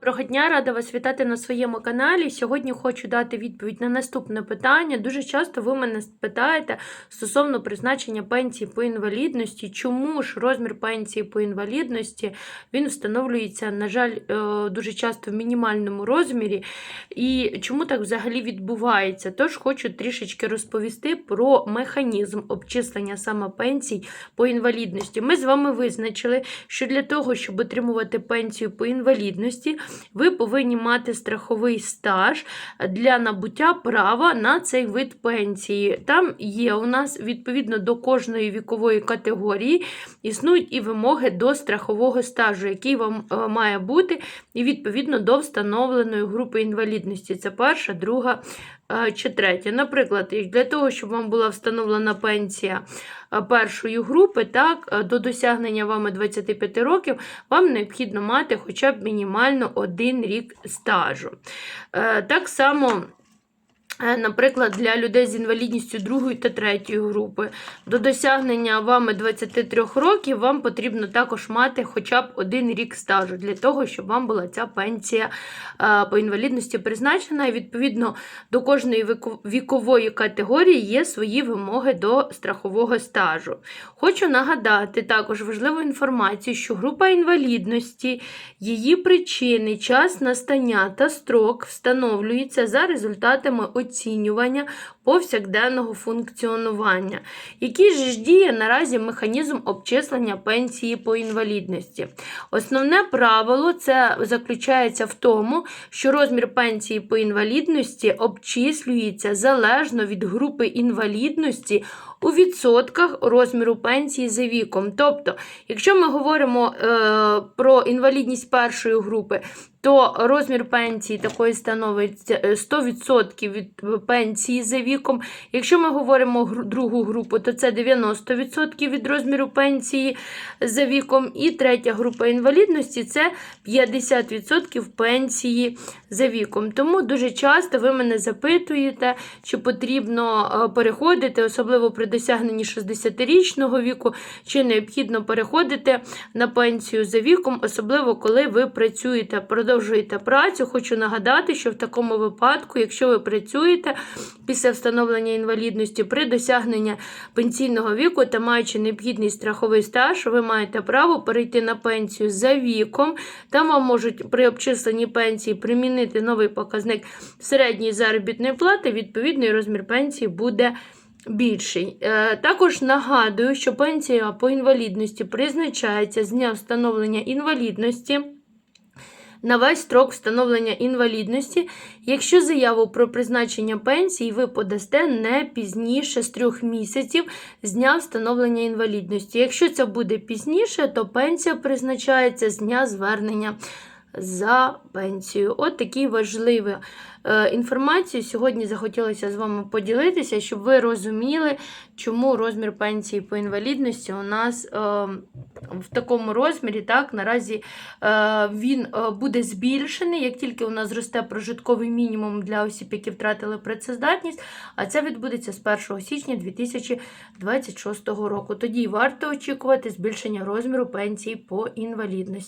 Доброго дня, рада вас вітати на своєму каналі. Сьогодні хочу дати відповідь на наступне питання. Дуже часто ви мене питаєте стосовно призначення пенсії по інвалідності, чому ж розмір пенсії по інвалідності він встановлюється, на жаль, е, дуже часто в мінімальному розмірі, і чому так взагалі відбувається. Тож хочу трішечки розповісти про механізм обчислення саме пенсій по інвалідності. Ми з вами визначили, що для того, щоб отримувати пенсію по інвалідності, ви повинні мати страховий стаж для набуття права на цей вид пенсії. Там є у нас відповідно до кожної вікової категорії існують і вимоги до страхового стажу, який вам е, має бути, і відповідно до встановленої групи інвалідності. Це перша, друга чи третє. Наприклад, для того, щоб вам була встановлена пенсія е, першої групи, так, е, до досягнення вами 25 років, вам необхідно мати хоча б мінімально один рік стажу. Е, Так само. Е, Наприклад, для людей з інвалідністю другої та третьої групи до досягнення вами 23 років вам потрібно також мати хоча б один рік стажу для того, щоб вам була ця пенсія е, по інвалідності призначена. І відповідно до кожної вікової категорії є свої вимоги до страхового стажу. Хочу нагадати також важливу інформацію, що група інвалідності, її причини, час настання та строк встановлюється за результатами оцінювання повсякденного функціонування. Який ж діє наразі механізм обчислення пенсії по інвалідності? Основне правило це заключається в тому, що розмір пенсії по інвалідності обчислюється залежно від групи інвалідності у відсотках розміру пенсії за віком. Тобто, якщо ми говоримо е, про інвалідність першої групи, то розмір пенсії такої становить е, 100% від пенсії за віком. Якщо ми говоримо другу групу, то це 90% від розміру пенсії за віком. І третя група інвалідності це 50% пенсії за віком. Тому дуже часто ви мене запитуєте, чи потрібно е, переходити, особливо при досягненні 60-річного віку, чи необхідно переходити на пенсію за віком, особливо коли ви працюєте, продовжуєте працю. Хочу нагадати, що в такому випадку, якщо ви працюєте після встановлення інвалідності при досягненні пенсійного віку та маючи необхідний страховий стаж, ви маєте право перейти на пенсію за віком. Там вам можуть при обчисленні пенсії примінити новий показник середньої заробітної плати, відповідно, і розмір пенсії буде. Більший. Е, Також нагадую, що пенсія по інвалідності призначається з дня встановлення інвалідності на весь строк встановлення інвалідності, якщо заяву про призначення пенсії ви подасте не пізніше з трьох місяців з дня встановлення інвалідності. Якщо це буде пізніше, то пенсія призначається з дня звернення за пенсію. От такі важливі е, інформації сьогодні захотілося з вами поділитися, щоб ви розуміли, чому розмір пенсії по інвалідності у нас е, в такому розмірі. Так, наразі е, він буде збільшений, як тільки у нас зросте прожитковий мінімум для осіб, які втратили працездатність, а це відбудеться з 1 січня 2026 року. Тоді варто очікувати збільшення розміру пенсії по інвалідності.